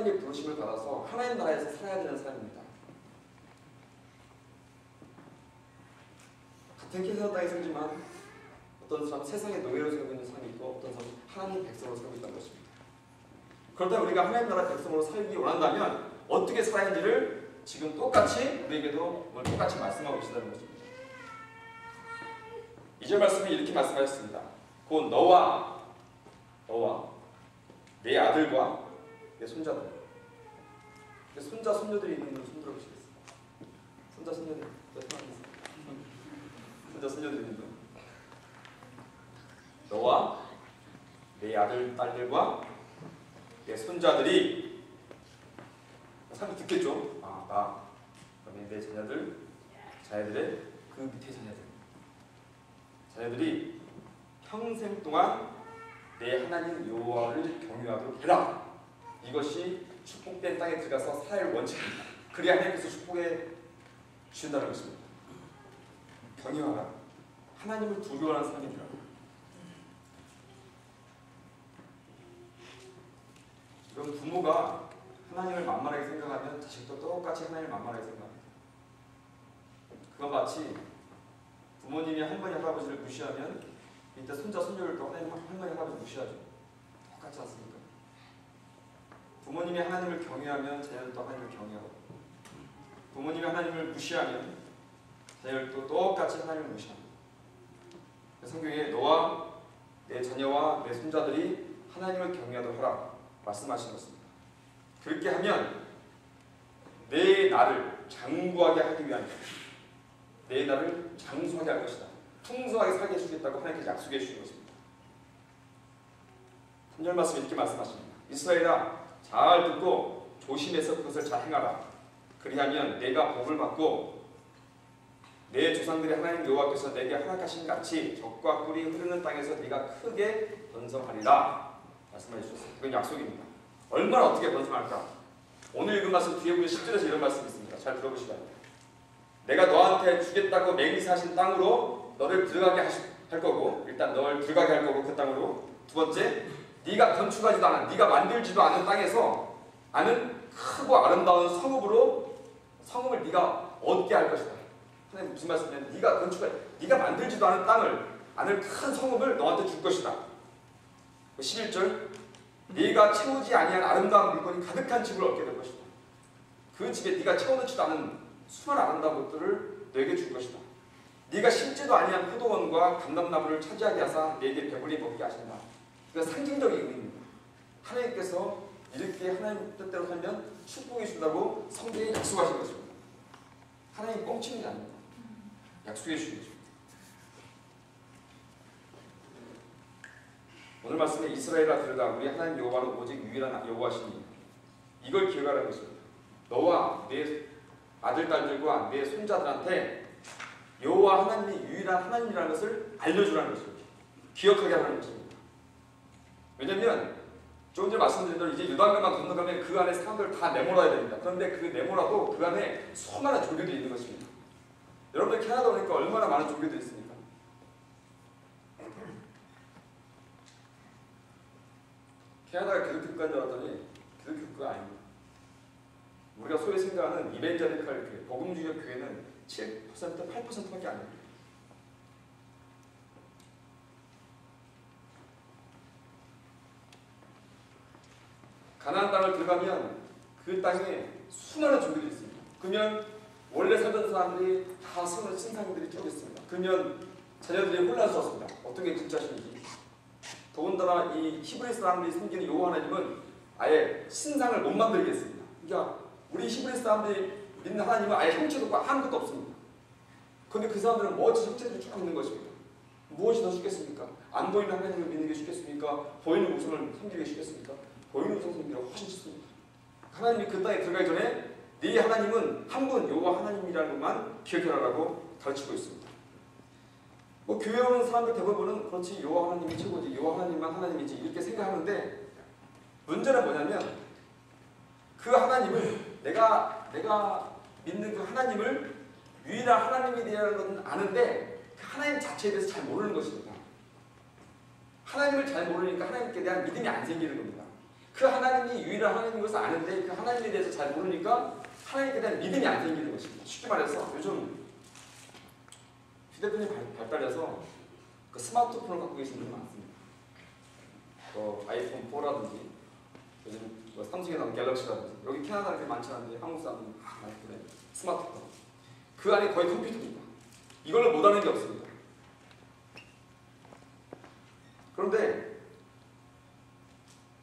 하나님의 부르심을 받아서 하나님 나라에서 살아야 되는 삶입니다. 같은 캐서 땅에 살지만 어떤 사람은 세상의 노예로 살고 있는 사람이 있고 어떤 사람은 하나님의 백성으로 살고 있다는 것입니다. 그렇다면 우리가 하나님 나라 백성으로 살기 원한다면 어떻게 살아야 하는지를 지금 똑같이 우리에게도 오늘 똑같이 말씀하고 계신다는 것입니다. 이절 말씀에 이렇게 말씀하셨습니다. 곧 너와 너와 내 아들과 내 손자들 내 손자 손녀들이 있는 분 손들어 보시겠어요? 손자 손녀들? 손자 손녀들이 있는 분 너와 내 아들 딸들과 내 손자들이 사람 듣겠죠? 아, 나 그다음에 내 자녀들 자녀들의 그 밑에 자녀들 자녀들이 평생 동안 내 하나님 여호와를 경유하도록 해라. 이것이 축복된 땅에 들어가서 살 원칙입니다. 그래야 하나님께서 축복해 주신다는 것입니다. 경유하라. 하나님을 두려워하는 삶이라. 그럼 부모가 하나님을 만만하게 생각하면 자식도 똑같이 하나님을 만만하게 생각합니다. 그건 마치 부모님이 할머니 할아버지를 무시하면 이때 손자 손녀를 또 할머니 할아버지 무시하죠. 똑같지 않습니까? 부모님이 하나님을 경외하면 자녀들도 하나님을 경외하고 부모님이 하나님을 무시하면 자녀들도 똑같이 하나님을 무시합니다. 성경에 너와 내 자녀와 내 손자들이 하나님을 경외하도록 하라 말씀하신 것입니다. 그렇게 하면 내 나를 장구하게 하기 위한 내 나를 장수하게 할 것이다. 풍성하게 살게 해주겠다고 하나님께서 약속해 주신 것입니다. 3절 말씀 이렇게 말씀하십니다. 이스라엘아 잘 듣고 조심해서 그것을 잘 행하라. 그리하면 내가 복을 받고 내 조상들의 하나님 여호와께서 내게 허락하신 같이 적과 꿀이 흐르는 땅에서 네가 크게 번성하리라 말씀해 주셨습니다. 이건 약속입니다. 얼마나 어떻게 번성할까? 오늘 읽은 말씀 뒤에 보면 10절에서 이런 말씀이 있습니다. 잘 들어보시기 바랍니다. 내가 너한테 주겠다고 맹세하신 땅으로 너를 들어가게 할 거고 일단 너를 들어가게 할 거고 그 땅으로 두 번째 네가 건축하지도 않은 네가 만들지도 않은 땅에서 아는 크고 아름다운 성읍으로 성읍을 네가 얻게 할 것이다. 하나님 무슨 말씀이냐면 네가 건축할 네가 만들지도 않은 땅을 아는 큰 성읍을 너한테 줄 것이다. 11절 네가 채우지 아니한 아름다운 물건이 가득한 집을 얻게 될 것이다. 그 집에 네가 채워놓지도 않은 수많은 아름다운 것들을 너에게 줄 것이다. 네가 심지도 아니한 포도원과 감람나무를 차지하게 하사 내게 배불리 먹게 하신다. 그러니까 상징적인 의미입니다. 하나님께서 이렇게 하나님 뜻대로 살면 축복해 준다고 성경에 약속하신 것입니다. 하나님 뻥치는 게 아닙니다. 약속해 주신 거죠. 오늘 말씀에 이스라엘아 들으라 우리 하나님 여호와는 오직 유일한 여호와시니 이걸 기억하라는 것입니다. 너와 내 아들 딸들과 내 손자들한테 여호와 하나님이 유일한 하나님이라는 것을 알려주라는 것입니다. 기억하게 하는 것입니다. 왜냐하면 조금 전에 말씀드린 대로 이제 유단강만 건너가면 그 안에 사람들 다 내몰아야 됩니다. 그런데 그 내몰아도 그 안에 수많은 종교들이 있는 것입니다. 여러분들 캐나다 오니까 얼마나 많은 종교들이 있습니까? 캐나다가 기독교 국가인 줄 알았더니 기독교 국가가 아닙니다. 우리가 소위 생각하는 이벤저리칼 교회, 복음주의 교회는 7%, 8%밖에 안 됩니다. 가나안 땅을 들어가면 그 땅에 수많은 종교들이 있습니다. 그러면 원래 살던 사람들이 다 선을 신상들이 쭉 있습니다. 그러면 자녀들이 혼란스럽습니다. 어떤 게 진짜 신인지. 더군다나 이 히브리 사람들이 섬기는 여호와 하나님은 아예 신상을 못 만들겠습니다. 그러니까 우리 히브리 사람들이 믿는 하나님은 아예 형체도 없고 아무것도 없습니다. 그런데 그 사람들은 멋진 형체들이 쭉 있는 것입니다. 무엇이 더 쉽겠습니까? 안 보이는 하나님을 믿는 게 쉽겠습니까? 보이는 우상을 섬기기 쉽겠습니까? 보이는 섬기기가 훨씬 쉽습니다. 하나님이 그 땅에 들어가기 전에 네 하나님은 한 분 여호와 하나님이라는 것만 기억해라라고 가르치고 있습니다. 뭐 교회 오는 사람들 대부분은 그렇지 여호와 하나님이 최고지 여호와 하나님만 하나님이지 이렇게 생각하는데 문제는 뭐냐면 그 하나님을 내가 내가 믿는 그 하나님을 유일한 하나님이라는 것은 아는데 그 하나님 자체에 대해서 잘 모르는 것입니다. 하나님을 잘 모르니까 하나님께 대한 믿음이 안 생기는 겁니다. 그 하나님이 유일한 하나님인 것을 아는데 그 하나님에 대해서 잘 모르니까 하나님에 대한 믿음이 안 생기는 것입니다. 쉽게 말해서 요즘 휴대폰이 발, 발달해서 그 스마트폰을 갖고 계신 분이 많습니다. 뭐 아이폰 4라든지 요즘 뭐 삼성에 나온 갤럭시라든지 여기 캐나다는 그렇게 많지 않은데 한국 사람은 많이 그래 스마트폰 그 안에 거의 컴퓨터입니다. 이걸로 못하는 게 없습니다. 그런데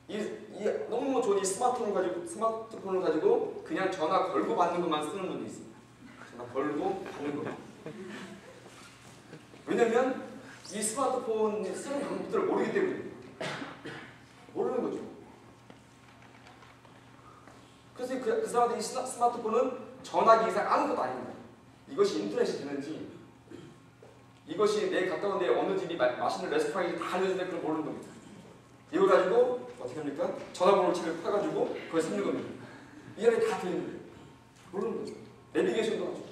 이, 이 너무 좋은 이 스마트폰을 가지고 스마트폰을 가지고 그냥 전화 걸고 받는 것만 쓰는 분도 있습니다. 전화 걸고 받는 것. 왜냐면 이 스마트폰 쓰는 방법들을 모르기 때문입니다. 모르는 거죠. 그래서 그, 그 사람들이 스마- 스마트폰은 전화기 이상 아무것도 아닙니다. 이것이 인터넷이 되는지 이것이 내 가까운 데 어느 집이 마, 맛있는 레스토랑인지 다 알려주는데 그걸 모르는 겁니다. 이걸 가지고 어떻게 합니까? 전화번호 책을 파가지고 그걸 쓰는 겁니다. 이 안에 다 들리는 거예요. 모르는 거죠. 내비게이션도 하죠.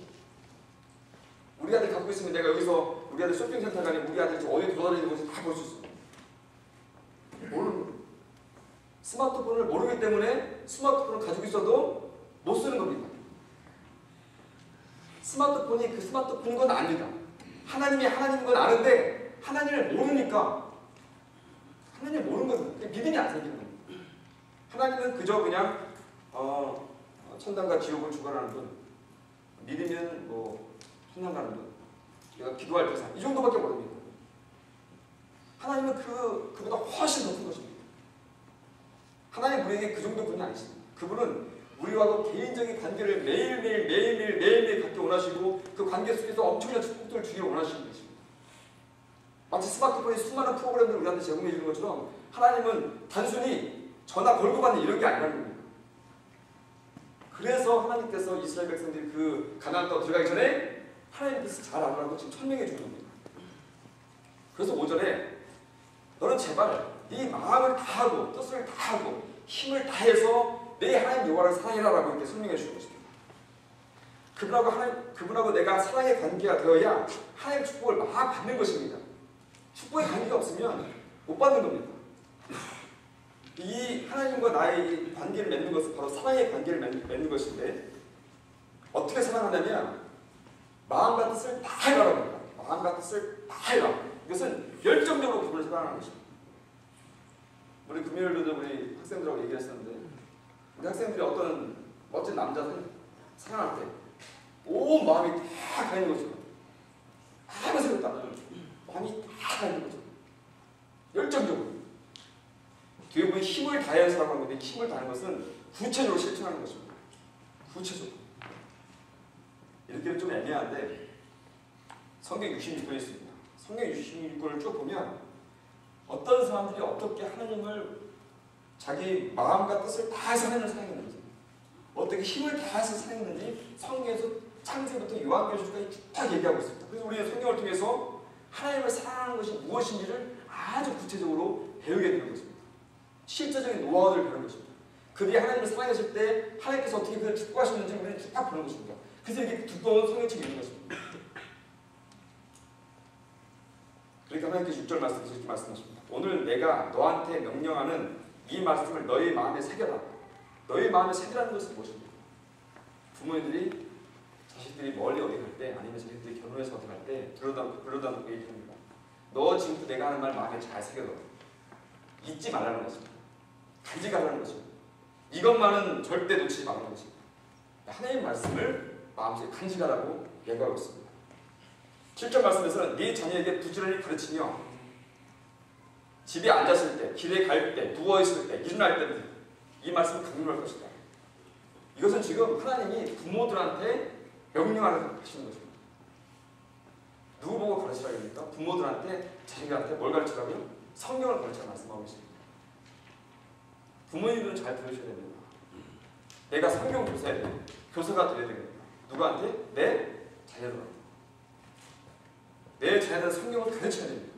우리 아들 갖고 있으면 내가 여기서 우리 아들 쇼핑센터 가니 우리 아들 지금 어디 돌아다니는 곳을 다볼 수 있어요. 모르는 거예요. 스마트폰을 모르기 때문에 스마트폰을 가지고 있어도 못 쓰는 겁니다. 스마트폰이 그 스마트폰인 건 압니다. 하나님이 하나님인 건 아는데 하나님을 모르니까 하나님을 모르는. 그게 믿음이 안 생기는 겁니다. 하나님은 그저 그냥 어, 어, 천당과 지옥을 주관하는 분, 믿으면 뭐 천당 가는 분, 내가 기도할 대상 이 정도밖에 모릅니다. 하나님은 그 그보다 훨씬 높은 것입니다. 하나님 우리에게 그 정도 분이 아니십니다. 그분은 우리와도 개인적인 관계를 매일매일 매일매일 매일매일 갖기 원하시고 그 관계 속에서 엄청난 축복들을 주기 원하시는 것입니다. 마치 스마트폰이 수많은 프로그램을 우리한테 제공해 주는 것처럼 하나님은 단순히 전화 걸고 받는 이런 게 아니라는 겁니다. 그래서 하나님께서 이스라엘 백성들이 그 가나안 땅 들어가기 전에 하나님 뜻을 잘 알아라고 지금 설명해 주는 겁니다. 그래서 오전에 너는 제발 네 마음을 다하고 뜻을 다하고 힘을 다해서 내 하나님 여호와를 사랑해라라고 이렇게 설명해 주는 것입니다. 그분하고 하나님 그분하고 내가 사랑의 관계가 되어야 하나님 의 축복을 막 받는 것입니다. 축복의 관계가 없으면 못 받는 겁니다. 이 하나님과 나의 이 관계를 맺는 것은 바로 사랑의 관계를 맺는, 것인데 어떻게 사랑하냐면 마음과 뜻을 다 합니다. 마음과 뜻을 다 해라. 이것은 열정적으로 그분을 사랑하는 것입니다. 우리 금요일에도 우리 학생들하고 얘기했었는데 우리 학생들이 어떤 멋진 남자 사- 사랑할 때 온 마음이 다가 있는 거죠. 아무 생각도 안 하는 마음이 다 가 있는 거죠. 열정적으로. 뒤에 보면 힘을 다해서라고 하는 건데 힘을 다하는 것은 구체적으로 실천하는 것입니다. 구체적으로. 이렇게는 좀 애매한데 성경 66권이 있습니다. 성경 66권을 쭉 보면 어떤 사람들이 어떻게 하나님을 자기 마음과 뜻을 다해서 하나님을 사랑했는지 어떻게 힘을 다해서 사랑했는지 성경에서 창세부터 요한계시까지 다 얘기하고 있습니다. 그래서 우리는 성경을 통해서 하나님을 사랑하는 것이 무엇인지를 아주 구체적으로 배우게 되는 것입니다. 실제적인 노하우를 배우는 것입니다. 그들이 하나님을 사랑했을 때 하나님께서 어떻게 그를 축복하셨는지 우리는 쭉 보는 것입니다. 그래서 이렇게 두꺼운 성경책이 있는 것입니다. 그러니까 하나님께서 6절 말씀에서 이렇게 말씀하십니다. 오늘 내가 너한테 명령하는 이 말씀을 너희 마음에 새겨라. 너희 마음에 새기라는 것은 무엇입니까? 부모님들이 자식들이 멀리 어디 갈 때 아니면 자식들이 결혼해서 어디 갈 때 들어다 들어다 놓고 얘기합니다. 너 지금부터 내가 하는 말 마음에 잘 새겨둬. 잊지 말라는 것입니다. 간직하라는 것입니다. 이것만은 절대 놓치지 말라는 것입니다. 하나님 말씀을 마음속에 간직하라고 예고하고 있습니다. 7절 말씀에서는 네 자녀에게 부지런히 가르치며 집에 앉았을 때, 길에 갈 때, 누워 있을 때, 일어날 때이 말씀을 강조할 것이다. 이것은 지금 하나님이 부모들한테 명령하는 하시는 것입니다. 누구 보고 가르치라고 합니까? 부모들한테 자식들한테 뭘 가르치라고요? 성경을 가르치라 말씀하고 있습니다. 부모님들은 잘 들으셔야 됩니다. 내가 성경 교사야 돼. 교사가 되어야 됩니다. 누구한테? 내 자녀들한테. 내 자녀들은 성경을 가르쳐야 됩니다.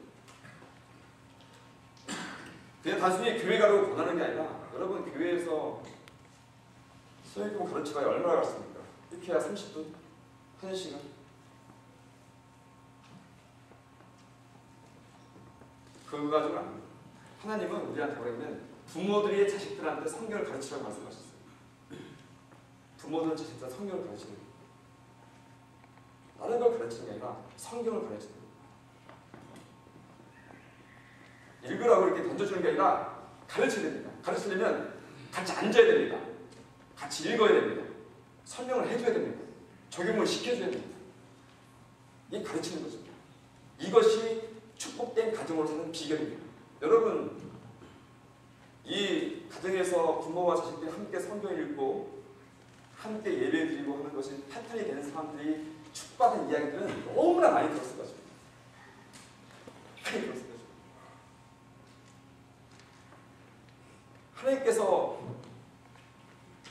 그냥 단순히 교회 가라고 권하는 게 아니라 여러분 교회에서 성경 가르치가 얼마나 갔습니까? 이렇게 해야 30분? 1시간? 그거 가지고는 안 돼요. 하나님은 우리한테 뭐냐면 부모들이 자식들한테 성경을 가르치라고 말씀하셨어요. 부모들은 자식들한테 성경을 가르치는. 다른 걸 가르치는 게 아니라 성경을 가르치는 거예요. 읽으라고 이렇게 던져주는 게 아니라 가르쳐야 됩니다. 가르치려면 같이 앉아야 됩니다. 같이 읽어야 됩니다. 설명을 해줘야 됩니다. 적용을 시켜줘야 됩니다. 이게 가르치는 거죠. 이것이 축복된 가정으로 사는 비결입니다. 여러분, 이 가정에서 부모와 자식들이 함께 성경 읽고 함께 예배 드리고 하는 것이 패턴이 되는 사람들이 축복받은 이야기들은 너무나 많이 들었을 것입니다. 많이 들었을 거죠. 하나님께서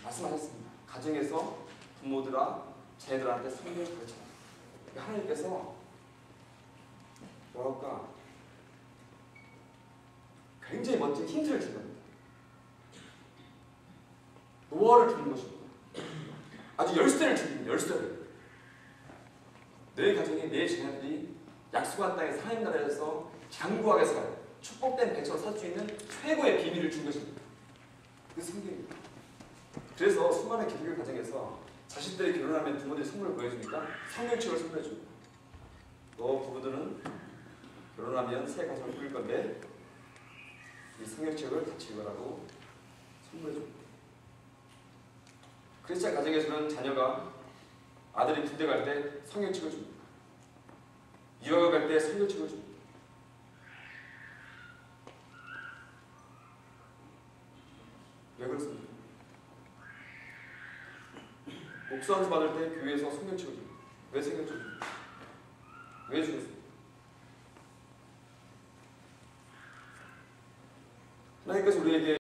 말씀하셨습니다. 가정에서 부모들아 자녀들한테 성경을 가르쳐라. 하나님께서 뭐랄까 굉장히 멋진 힌트를 준 겁니다. 노하를 주는 것입니다. 아주 열쇠를 주는 열쇠를. 내 가정에 내 자녀들이 약속한 땅에 하나님 나라에서 장구하게 살아요. 축복된 백성을 살 수 있는 최고의 비밀을 준 것입니다. 그 성경입니다. 그래서 수많은 기독교 가정에서 자식들이 결혼하면 부모들이 선물을 보여주니까 성경책을 선물해 줍니다. 너 부부들은 결혼하면 새 가정을 꾸릴 건데 이 성경책을 같이 읽으라고 선물해 줍니다. 크리스찬 가정에서는 자녀가 아들이 군대 갈 때 성경책을 줍니다. 유학을 갈 때 성경책을 줍니다. 왜 그렇습니까? 목수 안수 받을 때 교회에서 성경책을 줍니다. 왜 성경책을 줍니까? 왜 주겠습니까?